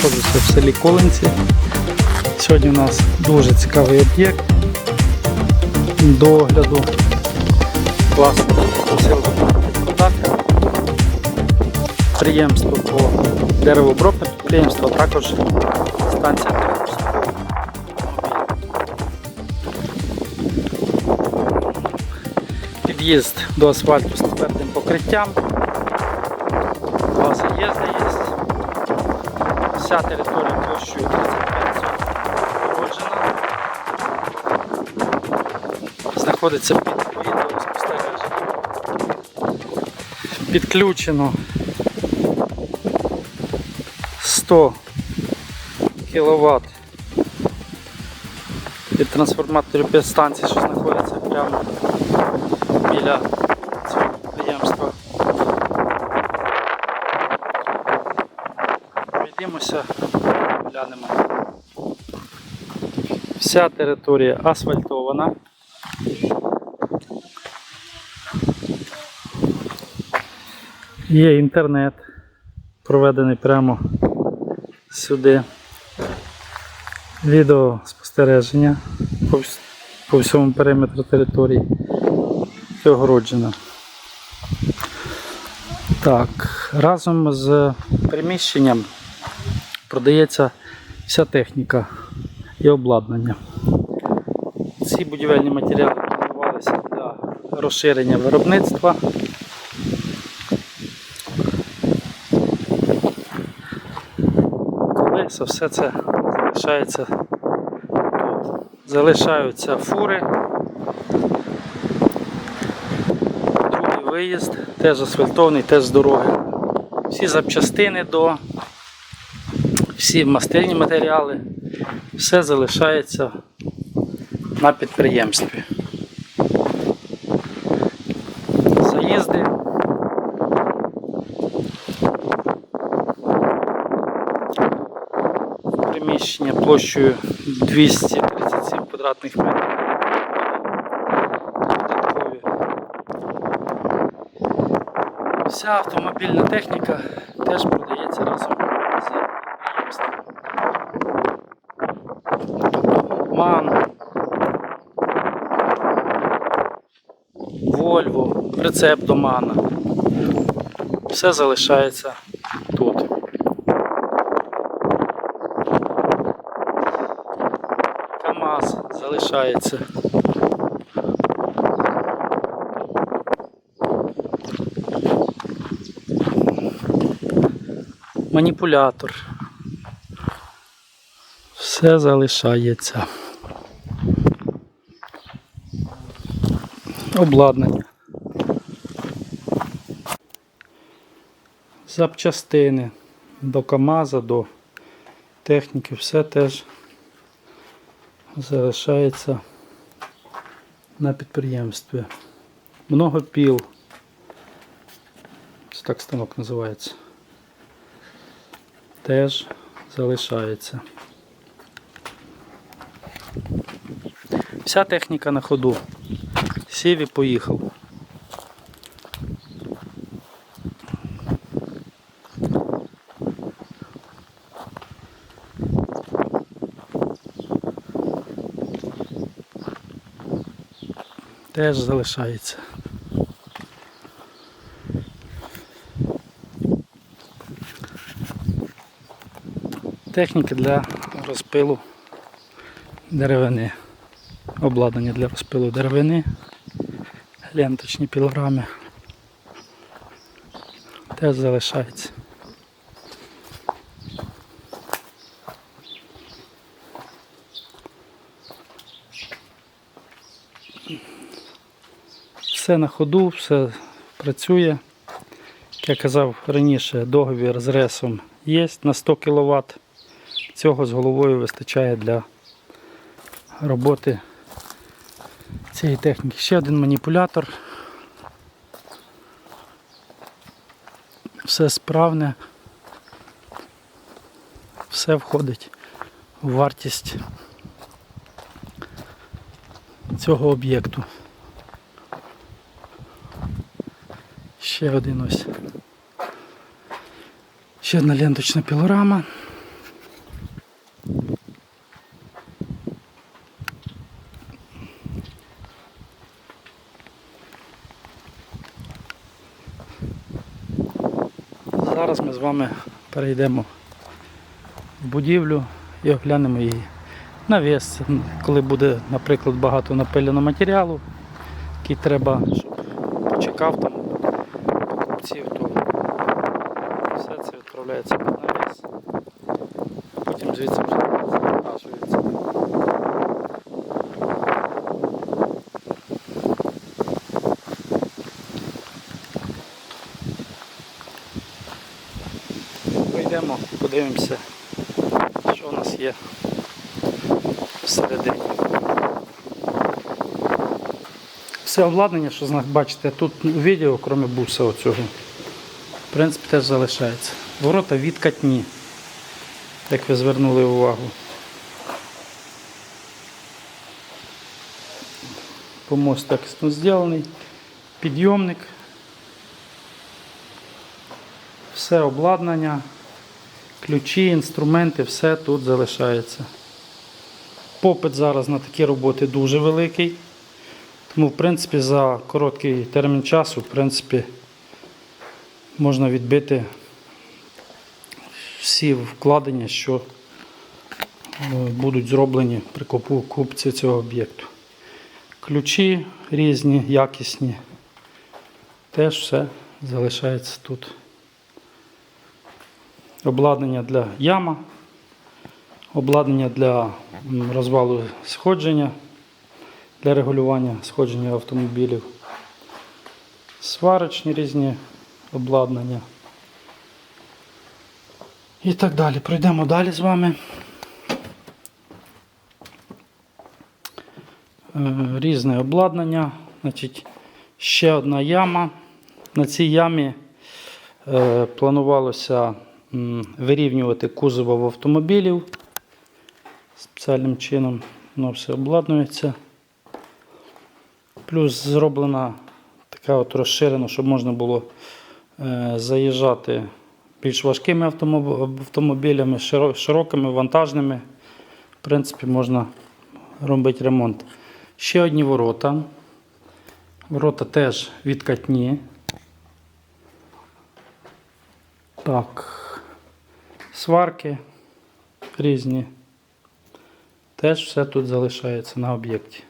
знаходжуся в селі Колинці. Сьогодні у нас дуже цікавий об'єкт до огляду. Класно просили продати. Підприємство по деревообробне підприємство, а також станція Під'їзд до асфальту з твердим покриттям. Два заїзди. Вся територія площею 35 соток. Знаходиться під відеоспостереженням. Підключено 100 кВт від трансформаторів підстанції, що знаходиться прямо біля цього підприємства. Пройдімося, глянемо. Вся територія асфальтована. Є інтернет, проведений прямо сюди. Відеоспостереження по, по всьому периметру території. Це огороджено. Так, разом з приміщенням продається вся техніка і обладнання. Ці будівельні матеріали планувалися для розширення виробництва. Колеса, все це залишається тут. Залишаються фури. Другий виїзд, теж асфальтований, теж з дороги. Всі запчастини до, всі мастильні матеріали, все залишається на підприємстві. Заїзди. Приміщення площею 237 квадратних метрів. Вся автомобільна техніка теж продається разом прицеп до МАНа. Все залишається тут. КАМАЗ залишається. маніпулятор. Все залишається. Обладнання. Запчастини до КАМАЗа, до техніки, все теж залишається на підприємстві. Много піл. Ось так станок називається теж залишається. Вся техніка на ходу. Сів і поїхав. Теж залишається. Техніки для розпилу деревини. Обладнання для розпилу деревини, ленточні пілограми. Теж залишається. Все на ходу, все працює. Як я казав раніше, договір з ресом є на 100 кВт. Цього з головою вистачає для роботи цієї техніки. Ще один маніпулятор. Все справне. Все входить в вартість цього об'єкту. ще один ось. Ще одна ленточна пілорама. Зараз ми з вами перейдемо в будівлю і оглянемо її навіс, коли буде, наприклад, багато напиленого матеріалу, який треба, щоб почекав під навіс. Потім звідси вже завантажується. Пройдемо, подивимося, що у нас є всередині. Все обладнання, що бачите, тут у відео, крім буса оцього, в принципі, теж залишається. Ворота відкатні, як ви звернули увагу. Помост якісно зроблений, підйомник, все обладнання, ключі, інструменти, все тут залишається. Попит зараз на такі роботи дуже великий. Тому, в принципі, за короткий термін часу, в принципі, можна відбити всі вкладення, що е, будуть зроблені при покупці цього об'єкту. Ключі різні, якісні. Теж все залишається тут. Обладнання для яма, обладнання для розвалу сходження, для регулювання сходження автомобілів, сварочні різні обладнання. І так далі. Пройдемо далі з вами. Е, Різне обладнання. Значить, ще одна яма. На цій ямі е, планувалося вирівнювати кузово в автомобілів. Спеціальним чином воно все обладнується. Плюс зроблена така от розширена, щоб можна було е, заїжджати більш важкими автомобілями, широкими, вантажними. В принципі, можна робити ремонт. Ще одні ворота. Ворота теж відкатні. Так. Сварки різні. Теж все тут залишається на об'єкті.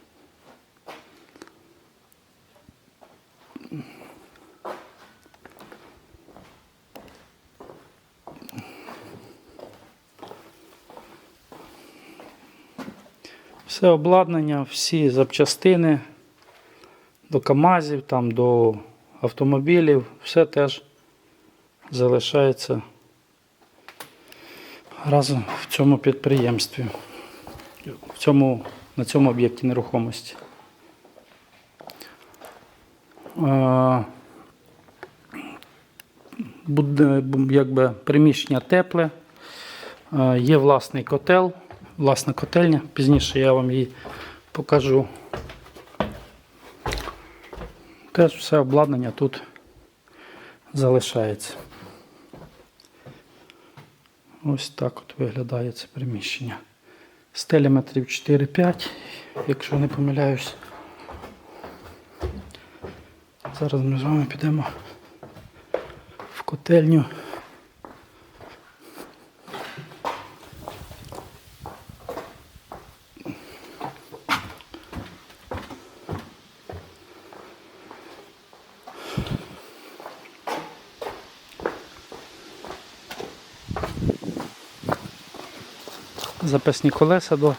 Все обладнання, всі запчастини до КАМАЗів, там, до автомобілів, все теж залишається разом в цьому підприємстві, в цьому, на цьому об'єкті нерухомості. Буде якби приміщення тепле, є власний котел, власна котельня. Пізніше я вам її покажу. Теж все обладнання тут залишається. Ось так от виглядає це приміщення. Стеля метрів 4-5, якщо не помиляюсь. Зараз ми з вами підемо в котельню. Запасні колеса до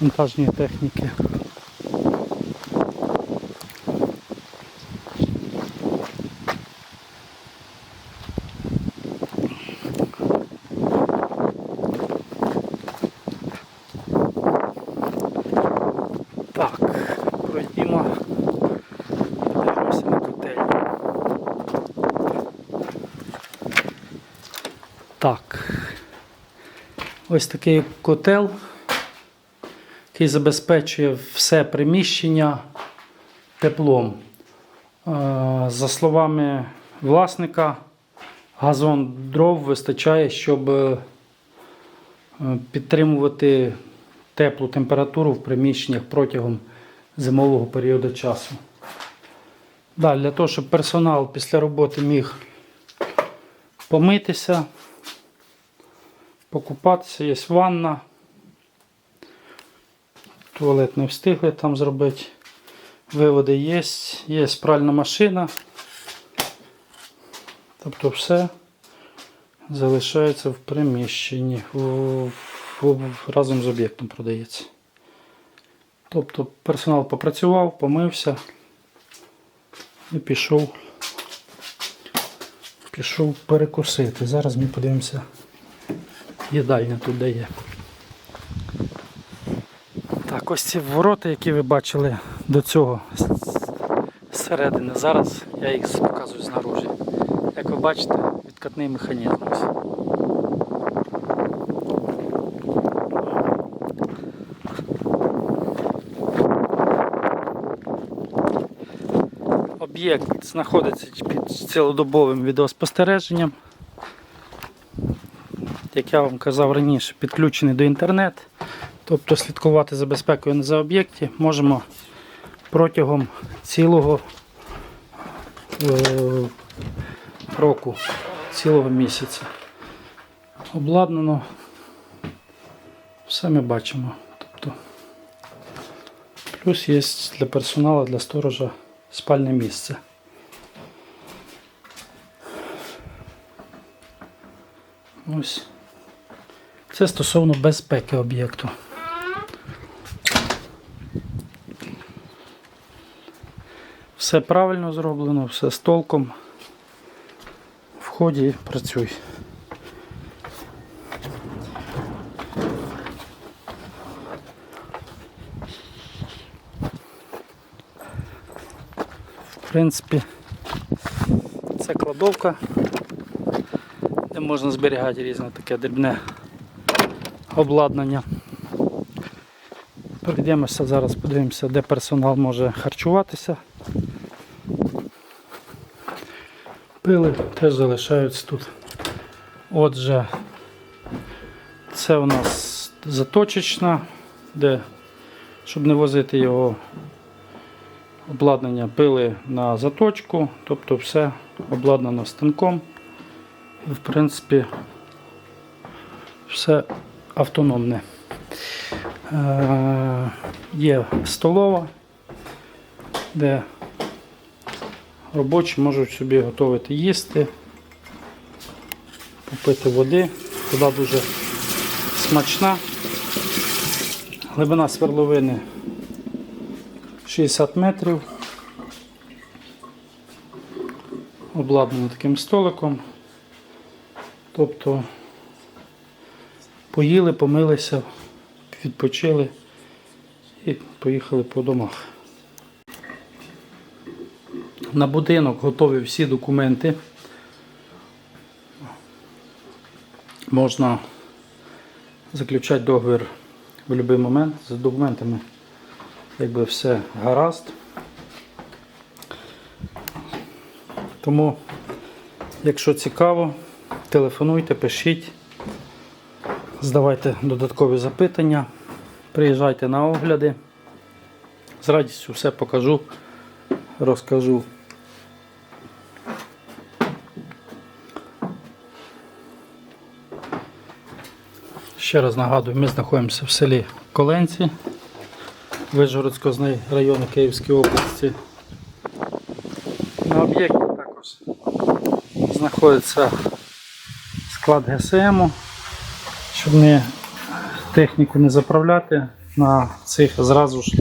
вантажної техніки. Так, пройдімо, подивимося на котельню. Так. Ось такий котел, який забезпечує все приміщення теплом. Е, За словами власника, газон дров вистачає, щоб е, підтримувати теплу температуру в приміщеннях протягом зимового періоду часу. Далі, для того, щоб персонал після роботи міг помитися, покупатися, є ванна. Туалет не встигли там зробити. Виводи є, є пральна машина. Тобто все залишається в приміщенні. В- в- разом з об'єктом продається. Тобто персонал попрацював, помився і пішов. Пішов перекусити. Зараз ми подивимося. Їдальня тут де є. Так, ось ці ворота, які ви бачили до цього зсередини. Зараз я їх показую знаружі. Як ви бачите, відкатний механізм. Об'єкт знаходиться під цілодобовим відеоспостереженням. Як я вам казав раніше, підключений до інтернету. Тобто слідкувати за безпекою на об'єкті можемо протягом цілого е, року, цілого місяця. Обладнано. Все ми бачимо. Тобто, плюс є для персоналу, для сторожа спальне місце. Ось. Це стосовно безпеки об'єкту. Все правильно зроблено, все з толком. Вході працюй. В принципі, це кладовка, де можна зберігати різне таке дрібне обладнання. Пройдемося зараз, подивимося, де персонал може харчуватися. Пили теж залишаються тут. Отже, це у нас заточечна, де, щоб не возити його обладнання, пили на заточку, тобто все обладнано станком. І в принципі все автономне. Е, є столова, де робочі можуть собі готувати їсти, попити води. Вода дуже смачна. Глибина сверловини 60 метрів. Обладнано таким столиком. Тобто поїли, помилися, відпочили і поїхали по домах. На будинок готові всі документи. Можна заключати договір в будь-який момент. З документами якби все гаразд. Тому, якщо цікаво, телефонуйте, пишіть, здавайте додаткові запитання, приїжджайте на огляди. З радістю все покажу, розкажу. Ще раз нагадую, ми знаходимося в селі Коленці Вижгородського району Київської області. На об'єкті також знаходиться склад ГСМ, щоб не техніку не заправляти, на цих зразу ж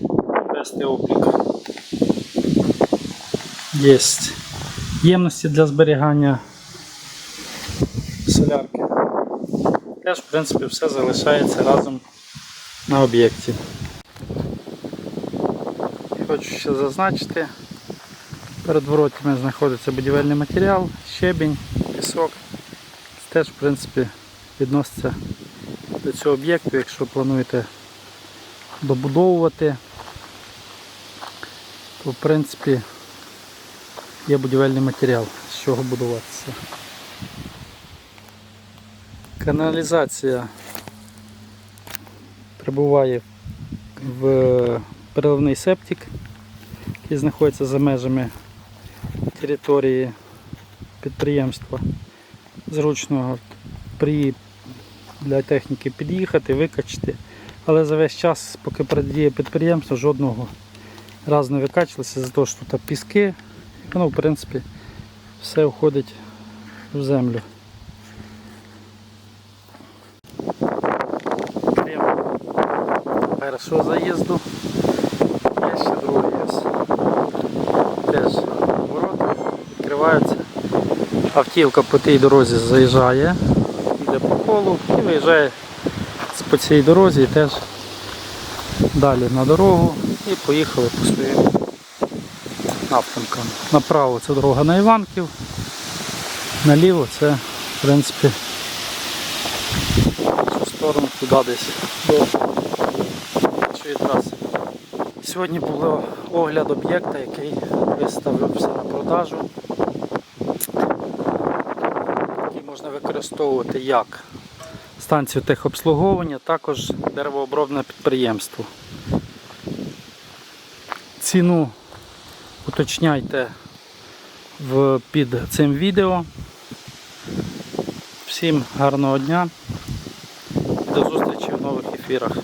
вести облік. Є ємності для зберігання солярки. Теж, в принципі, все залишається разом на об'єкті. Хочу ще зазначити, перед воротами знаходиться будівельний матеріал, щебінь, пісок. Це теж, в принципі, відноситься до цього об'єкту, якщо плануєте добудовувати, то в принципі є будівельний матеріал, з чого будуватися. Каналізація прибуває в переливний септик, який знаходиться за межами території підприємства. зручно при, для техніки під'їхати, викачати. Але за весь час, поки придіє підприємство, жодного разу не викачувалося за те, що тут піски. Воно, в принципі, все уходить в землю. Першого заїзду. Є ще другий ось. Теж ворота відкриваються. Автівка по тій дорозі заїжджає, по колу і виїжджає по цій дорозі і теж далі на дорогу і поїхали по своїм напрямкам. Направо це дорога на Іванків, наліво це в принципі цю сторону туди десь до іншої траси. Сьогодні був огляд об'єкта, який виставився на продажу, який можна використовувати як станцію техобслуговування, також деревообробне підприємство. Ціну уточняйте під цим відео. Всім гарного дня. До зустрічі в нових ефірах.